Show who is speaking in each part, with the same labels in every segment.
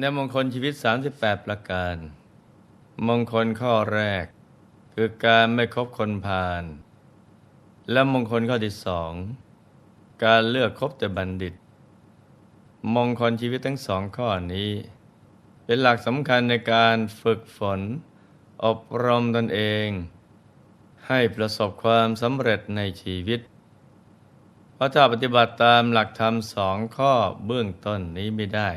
Speaker 1: ในมงคลชีวิต 38 ประการ มงคลข้อแรก คือการไม่คบคนพาลและมงคลข้อที่สองการเลือกคบแต่บัณฑิต มงคลชีวิตทั้งสองข้อนี้ เป็นหลักสำคัญในการฝึกฝน อบรมตนเอง ให้ประสบความสำเร็จในชีวิต เพราะถ้าปฏิบัติตามหลักธรรมสองข้อเบื้องต้นนี้ไม่ได้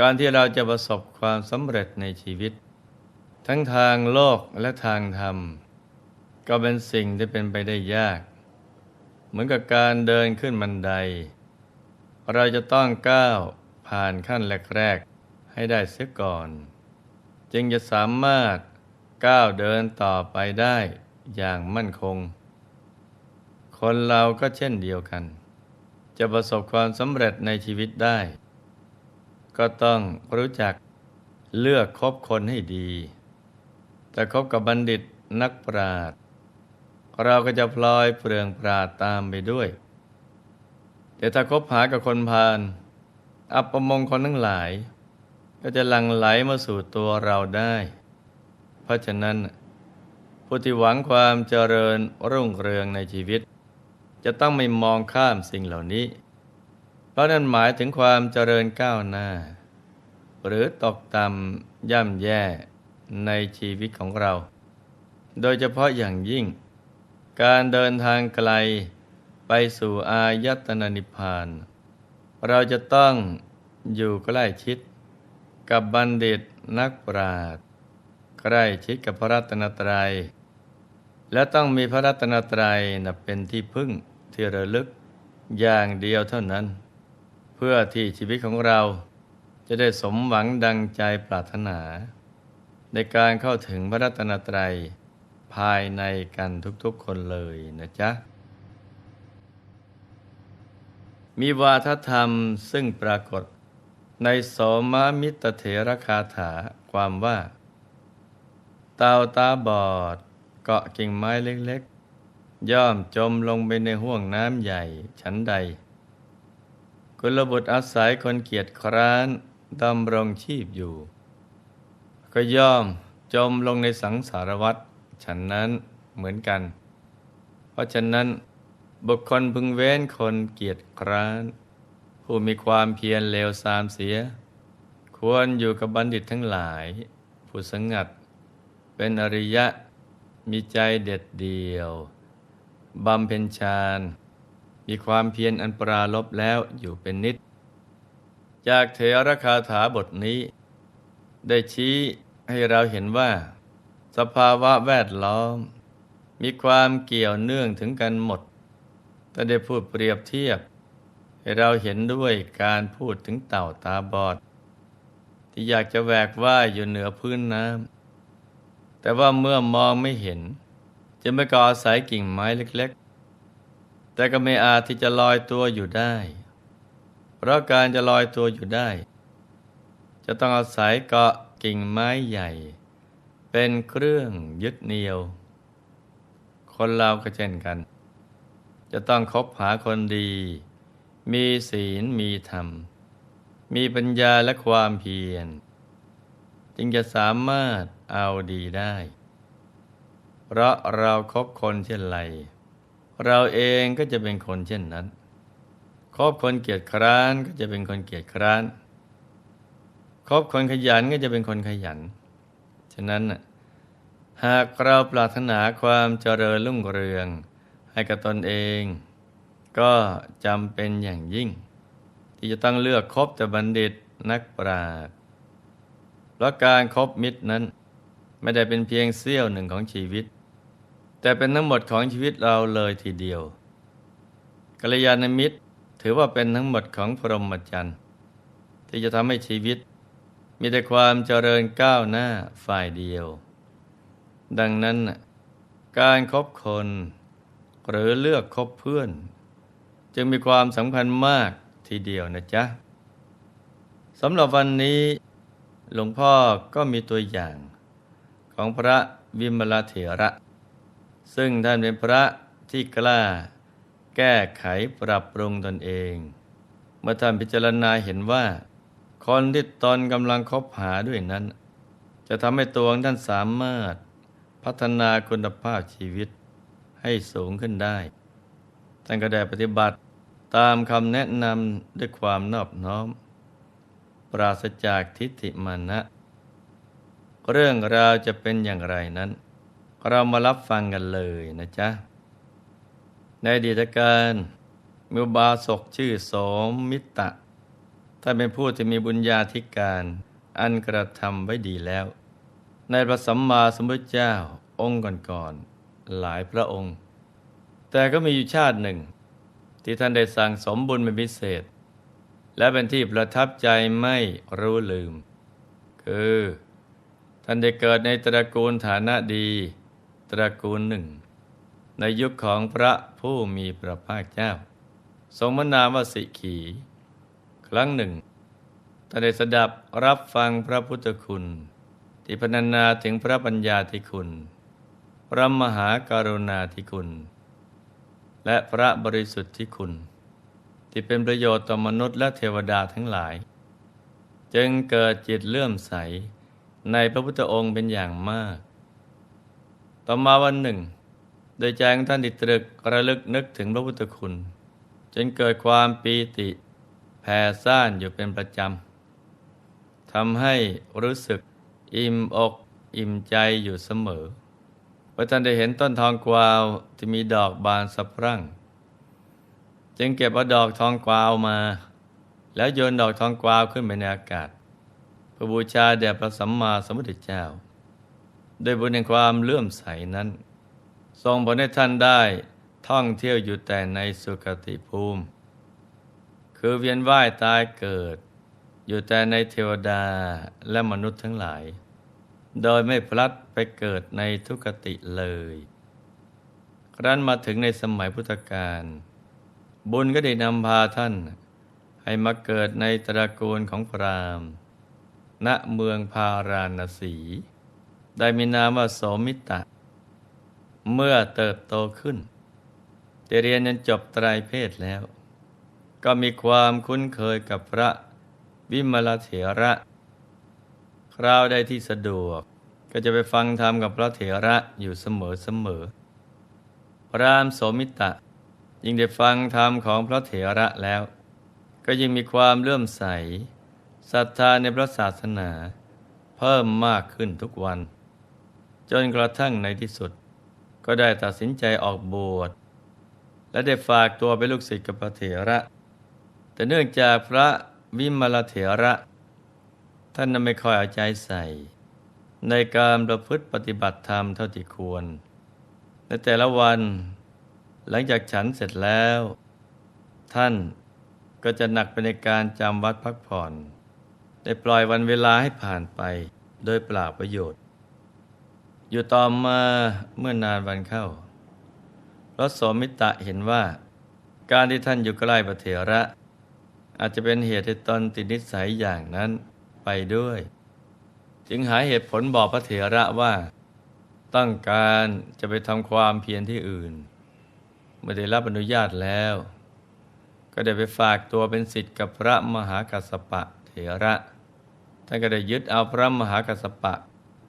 Speaker 1: การที่เราจะประสบความสำเร็จในชีวิต ทั้งทางโลกและทางธรรม ก็เป็นสิ่งที่เป็นไปได้ยาก เหมือนกับการเดินขึ้นบันได เราจะต้องก้าวผ่านขั้นแรกๆให้ได้เสียก่อน จึงจะสามารถก้าวเดินต่อไปได้อย่างมั่นคง คนเราก็เช่นเดียวกัน จะประสบความสำเร็จในชีวิตได้ ก็ต้องรู้จักเลือกคบคนให้ดี แต่คบกับบัณฑิตนักปราชญ์เราก็จะพลอยเปลืองปราดตามไปด้วย แต่ถ้าคบหากับคนพาลอัปมงคลทั้งหลาย ก็จะหลั่งไหลมาสู่ตัวเราได้ เพราะฉะนั้น ผู้ที่หวังความเจริญรุ่งเรืองในชีวิต จะต้องไม่มองข้ามสิ่งเหล่านี้ เพราะนั่นหมายถึงความเจริญก้าวหน้า หรือตกต่ำย่ำแย่ในชีวิตของเรา โดยเฉพาะอย่างยิ่ง การเดินทางไกลไปสู่อายตนะนิพพาน เราจะต้องอยู่ใกล้ชิด กับบัณฑิตนักปราชญ์ใกล้ชิดกับพระรัตนตรัย และต้องมีพระรัตนตรัยนับเป็นที่พึ่งที่ระลึกอย่างเดียวเท่านั้น พื่อที่ชีวิตของเราจะได้สมหวังดังใจปรารถนา ในการเข้าถึงพระรัตนตรัยภายในกันทุกๆคนเลยนะจ๊ะ มีวาทธรรมซึ่งปรากฏในสมามิตรเถรคาถาความว่า เต่าตาบอดเกาะกิ่งไม้เล็กๆ ย่อมจมลงไปในห่วงน้ำใหญ่ชั้นใด กุลบุตรอาศัยคนเกียจคร้านดำรงชีพอยู่ ก็ย่อมจมลงในสังสารวัฏฉันนั้นเหมือนกัน เพราะฉะนั้นบุคคลพึงเว้นคนเกียจคร้าน ผู้มีความเพียรเลวทรามเสีย ควรอยู่กับบัณฑิตทั้งหลาย ผู้สงัด เป็นอริยะมีใจเด็ดเดียวบำเพ็ญฌาน มีความเพียรอันปราลบแล้วอยู่เป็นนิด จากเถรคาถาบทนี้ ได้ชี้ให้เราเห็นว่า สภาวะแวดล้อม มีความเกี่ยวเนื่องถึงกันหมดแต่ได้พูดเปรียบเทียบ ให้เราเห็นด้วยการพูดถึงเต่าตาบอด ที่อยากจะแหวกว่ายอยู่เหนือพื้นน้ำแต่ว่าเมื่อมองไม่เห็น จะไม่ก่ออาศัยกิ่งไม้เล็ก แต่ก็ไม่อาจที่จะลอยตัวอยู่ได้ เพราะการจะลอยตัวอยู่ได้ จะต้องอาศัยเกาะกิ่งไม้ใหญ่ เป็นเครื่องยึดเหนี่ยว คนเราก็เช่นกัน จะต้องคบหาคนดี มีศีลมีธรรม มีปัญญาและความเพียร จึงจะสามารถเอาดีได้ เพราะเราครบคนเช่นไร เราเองก็จะเป็นคนเช่นนั้น คบคนเกียจคร้านก็จะเป็นคนเกียจคร้าน คบคนขยันก็จะเป็นคนขยัน ฉะนั้นหากเราปรารถนาความเจริญรุ่งเรือง ให้กับตนเอง ก็จำเป็นอย่างยิ่ง ที่จะต้องเลือกคบแต่บัณฑิตนักปราชญ์เพราะการครบมิตรนั้น ไม่ได้เป็นเพียงเสี้ยวหนึ่งของชีวิต แต่เป็นทั้งหมดของชีวิตเราเลยทีเดียวกัลยาณมิตรถือว่าเป็นทั้งหมดของพรหมจรรย์ที่จะทำให้ชีวิต มีแต่ความเจริญก้าวหน้าฝ่ายเดียว ดังนั้นการครบคน หรือเลือกคบเพื่อน จึงมีความสำคัญมากทีเดียวนะจ๊ะสำหรับวันนี้หลวงพ่อก็มีตัวอย่างของพระวิมลเถระ ซึ่งท่านเป็นพระที่กล้า แก้ไขปรับปรุงตนเอง เมื่อท่านพิจารณาเห็นว่า คนที่ตนกำลังคบหาด้วยนั้น จะทำให้ตัวท่านสามารถพัฒนาคุณภาพชีวิตให้สูงขึ้นได้ ท่านก็ได้ปฏิบัติตามคำแนะนำด้วยความนอบน้อม ปราศจากทิฏฐิมานะ เรื่องราวจะเป็นอย่างไรนั้น เรามารับฟังกันเลยนะจ๊ะ ในอดีตการมีบาสกชื่อโสมมิตะท่านเป็นผู้ที่มีบุญญาธิการ อันกระทำไว้ดีแล้ว ในพระสัมมาสัมพุทธเจ้าองค์ก่อนๆหลายพระองค์ แต่ก็มีอยู่ชาติหนึ่ง ที่ท่านได้สั่งสมบุญเป็นพิเศษ และเป็นที่ประทับใจไม่รู้ลืม คือ ท่านได้เกิดในตระกูลฐานะดี ตระกูลหนึ่ง ในยุคของพระผู้มีพระภาคเจ้า ทรงมนามวสิขี ครั้งหนึ่งท่านได้สดับรับฟังพระพุทธคุณ ที่พรรณนาถึงพระปัญญาธิคุณ พระมหาการุณาธิคุณ และพระบริสุทธิ์ที่คุณ ที่เป็นประโยชน์ต่อมนุษย์และเทวดาทั้งหลาย จึงเกิดจิตเลื่อมใสในพระพุทธองค์เป็นอย่างมาก ต่อมาวันหนึ่ง โดยใจของท่านติตรึกระลึกนึกถึงพระพุทธคุณ จนเกิดความปีติแผ่ซ่านอยู่เป็นประจำทำให้รู้สึกอิ่มอกอิ่มใจอยู่เสมอพอท่านได้เห็นต้นทองกวาวที่มีดอกบานสะพรั่ง จึงเก็บเอาดอกทองกวาวมา แล้วโยนดอกทองกวาวขึ้นไปในอากาศเพื่อบูชาแด่พระสัมมาสัมพุทธเจ้า โดยบุญแห่งความเลื่อมใสนั้นทรงผลให้ท่านได้ท่องเที่ยวอยู่แต่ในสุคติภูมิ คือเวียนว่ายตายเกิด อยู่แต่ในเทวดาและมนุษย์ทั้งหลาย โดยไม่พลัดไปเกิดในทุกติเลย ครั้นมาถึงในสมัยพุทธกาลบุญก็ได้นำพาท่าน ให้มาเกิดในตระกูลของพราหมณ์ ณเมืองพาราณสี ได้มีนามว่าโสมิตะ เมื่อเติบโตขึ้นได้เรียนจนจบไตรเพศแล้ว ก็มีความคุ้นเคยกับพระวิมลเถระ คราวใดที่สะดวกก็จะไปฟังธรรมกับพระเถระอยู่เสมอเสมอพระรามโสมิตะ ยิ่งได้ฟังธรรมของพระเถระแล้ว ก็ยิ่งมีความเลื่อมใสศรัทธาในพระศาสนา เพิ่มมากขึ้นทุกวัน จนกระทั่งในที่สุด ก็ได้ตัดสินใจออกบวชและได้ฝากตัวเป็นลูกศิษย์กับพระเถระ แต่เนื่องจากพระวิมลเถระ ท่านนไม่ค่อยเอาใจใส่ ในการประพฤติปฏิบัติธรรมเท่าที่ควร ในแต่ละวัน หลังจากฉันเสร็จแล้ว ท่านก็จะหนักไปในการจำวัดพักผ่อน ได้ปล่อยวันเวลาให้ผ่านไปโดยเปล่าประโยชน์ อยู่ต่อมาเมื่อนานวันเข้าพระโสมิตะเห็นว่า การที่ท่านอยู่ใกล้พระเถระ อาจจะเป็นเหตุให้ตนติดนิสัยอย่างนั้นไปด้วย จึงหาเหตุผลบอกพระเถระว่า ต้องการจะไปทำความเพียรที่อื่นเมื่อได้รับอนุญาตแล้ว ก็ได้ไปฝากตัวเป็นศิษย์กับพระมหากัสสปะเถระท่านก็ได้ยึดเอาพระมหากัสสปะ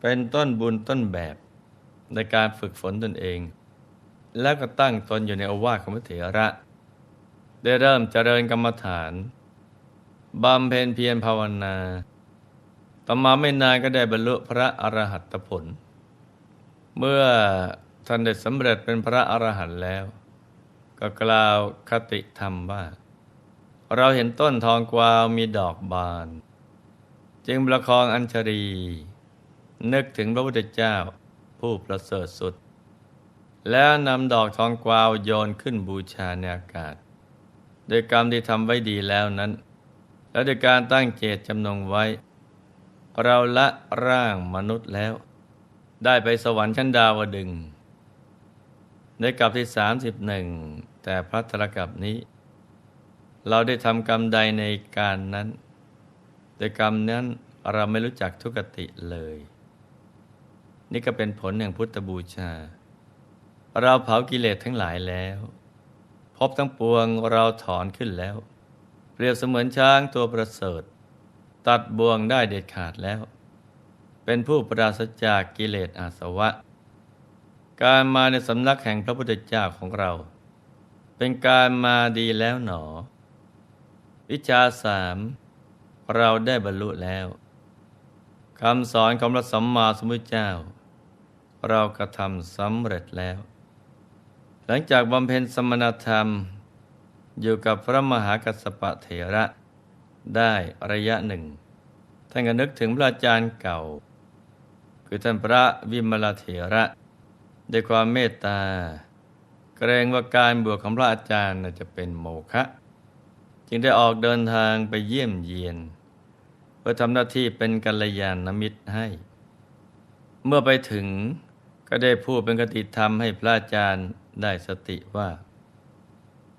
Speaker 1: เป็นต้นบุญต้นแบบในการฝึกฝนตนเอง แล้วก็ตั้งตนอยู่ในอวาสของพระเถระ ได้เริ่มเจริญกรรมฐานบำเพ็ญเพียรภาวนา ต่อมาไม่นานก็ได้บรรลุพระอรหัตผล เมื่อท่านได้สำเร็จเป็นพระอรหันต์แล้ว ก็กล่าวคติธรรมว่า เราเห็นต้นทองกวาวมีดอกบาน จึงประคองอัญชรี นึกถึงพระพุทธเจ้า ผู้ประเสริฐสุด แล้วนำดอกทองกวาวโยนขึ้นบูชาในอากาศ โดยกรรมที่ทำไว้ดีแล้วนั้น และโดยการตั้งเจตจำนงไว้ เราละร่างมนุษย์แล้ว ได้ไปสวรรค์ชั้นดาวดึง ในกลับที่สามสิบหนึ่งแต่พระตรกับนี้ เราได้ทำกรรมใดในการนั้นแต่กรรมนั้นเราไม่รู้จักทุกติเลย นี่ก็เป็นผลแห่งพุทธบูชา เราเผากิเลสทั้งหลายแล้ว พบทั้งปวงเราถอนขึ้นแล้ว เปรียบเสมือนช้างตัวประเสริฐ ตัดบ่วงได้เด็ดขาดแล้ว เป็นผู้ปราศจากกิเลสอาสวะ การมาในสำนักแห่งพระพุทธเจ้าของเรา เป็นการมาดีแล้วหนอ วิชาสามเราได้บรรลุแล้วคำสอนของพระสัมมาสัมพุทธเจ้า เรากระทำสำเร็จแล้ว หลังจากบำเพ็ญสมณธรรม อยู่กับพระมหากัสสปะเถระได้ระยะหนึ่ง ท่านก็นึกถึงพระอาจารย์เก่า คือท่านพระวิมลเถระด้วยความเมตตา เกรงว่าการบวชของพระอาจารย์จะเป็นโมฆะจึงได้ออกเดินทางไปเยี่ยมเยียน เพื่อทำหน้าที่เป็นกัลยาณมิตรให้ เมื่อไปถึง ก็ได้พูดเป็นกติธรรมให้พระอาจารย์ได้สติว่า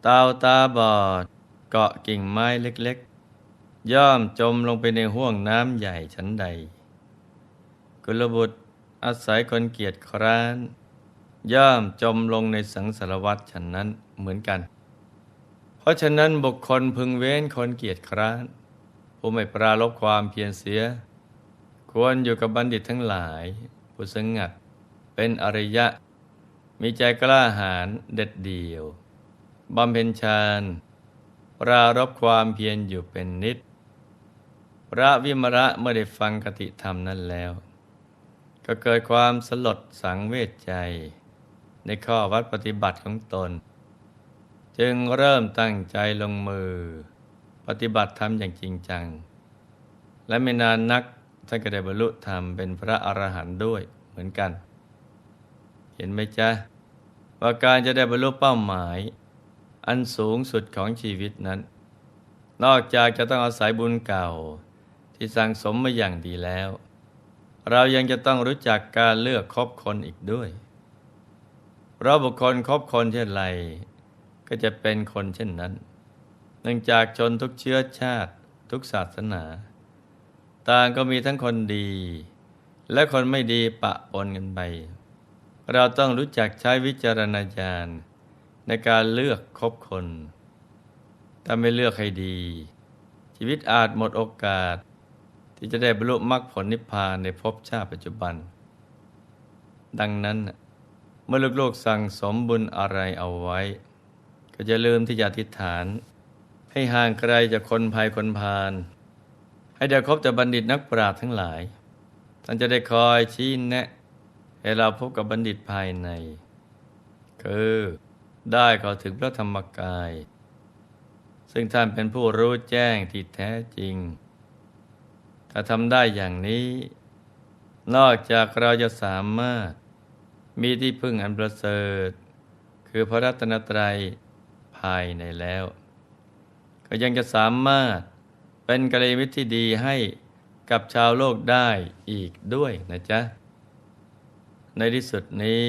Speaker 1: เตาตาบอดเกาะกิ่งไม้เล็กๆ ย่อมจมลงไปในห้วงน้ำใหญ่ชั้นใด กุลบุตรอาศัยคนเกียจคร้าน ย่อมจมลงในสังสารวัฏฉันนั้นเหมือนกัน เพราะฉะนั้นบุคคลพึงเว้นคนเกียจคร้านผู้ไม่ปราลบความเพียรเสีย ควรอยู่กับบัณฑิตทั้งหลายผู้สงัด เป็นอริยะ มีใจกล้าหาญเด็ดเดี่ยวบำเพ็ญฌานปรารบความเพียรอยู่เป็นนิด พระวิมระเมื่อได้ฟังคติธรรมนั้นแล้ว ก็เกิดความสลดสังเวชใจ ในข้อวัดปฏิบัติของตน จึงเริ่มตั้งใจลงมือ ปฏิบัติธรรมอย่างจริงจัง และไม่นานนักท่านก็ได้บรรลุธรรมเป็นพระอรหันต์ด้วยเหมือนกัน เห็นไหมจ๊ะ ว่าการจะได้บรรลุเป้าหมาย อันสูงสุดของชีวิตนั้น นอกจากจะต้องอาศัยบุญเก่า ที่สั่งสมมาอย่างดีแล้ว เรายังจะต้องรู้จักการเลือกคบคนอีกด้วย เราบุคคลคบคนเช่นไร ก็จะเป็นคนเช่นนั้น เนื่องจากชนทุกเชื้อชาติทุกศาสนา ต่างก็มีทั้งคนดี และคนไม่ดีปะปนกันไป เราต้องรู้จักใช้วิจารณญาณในการเลือกคบคน ถ้าไม่เลือกให้ดี ชีวิตอาจหมดโอกาส ที่จะได้บรรลุมรรคผลนิพพานในภพชาติปัจจุบัน ดังนั้น เมื่อลูกๆสั่งสมบุญอะไรเอาไว้ ก็จะลืมที่จะอธิษฐาน ให้ห่างไกลจากคนภัยคนพาลให้ได้คบแต่บัณฑิตนักปราชญ์ทั้งหลาย ท่านจะได้คอยชี้แนะ ให้เราพบกับบัณฑิตภายใน คือได้เข้าถึงพระธรรมกาย ซึ่งท่านเป็นผู้รู้แจ้งที่แท้จริง ถ้าทำได้อย่างนี้ นอกจากเราจะสามารถมีที่พึ่งอันประเสริฐ คือพระรัตนตรัยภายในแล้ว ก็ยังจะสามารถเป็นกัลยาณมิตรที่ดีให้กับชาวโลกได้อีกด้วยนะจ๊ะ ในที่สุดนี้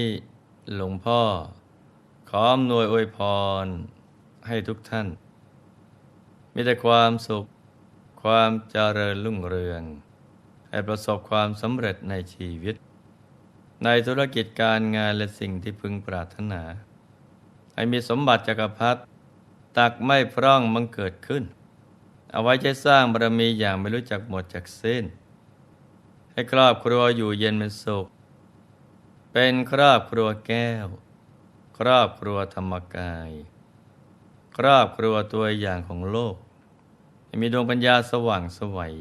Speaker 1: หลวงพ่อ ขออำนวยอวยพรให้ทุกท่าน มีแต่ความสุข ความเจริญรุ่งเรือง ให้ประสบความสำเร็จในชีวิต ในธุรกิจการงานและสิ่งที่พึงปรารถนา ให้มีสมบัติจักรพรรดิตักไม่พร่องมังเกิดขึ้น เอาไว้ใช้สร้างบารมีอย่างไม่รู้จักหมดจากเส้น ให้ครอบครัวอยู่เย็นเป็นสุข เป็นครอบครัวแก้ว ครอบครัวธรรมกาย ครอบครัวตัวอย่างของโลก มีดวงปัญญาสว่างสวัย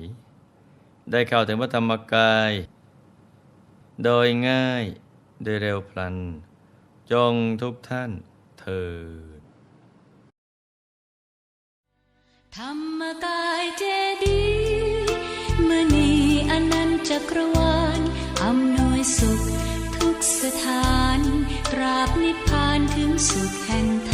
Speaker 1: ได้เข้าถึงพระธรรมกาย โดยง่ายโดยเร็วพลัน จงทุกท่านเถิด
Speaker 2: ธรรมกายเจดีย์มณีอนันต์จักรวาลอำนวยสุข สถานตราบนิพพานถึงสุขแห่งธรรม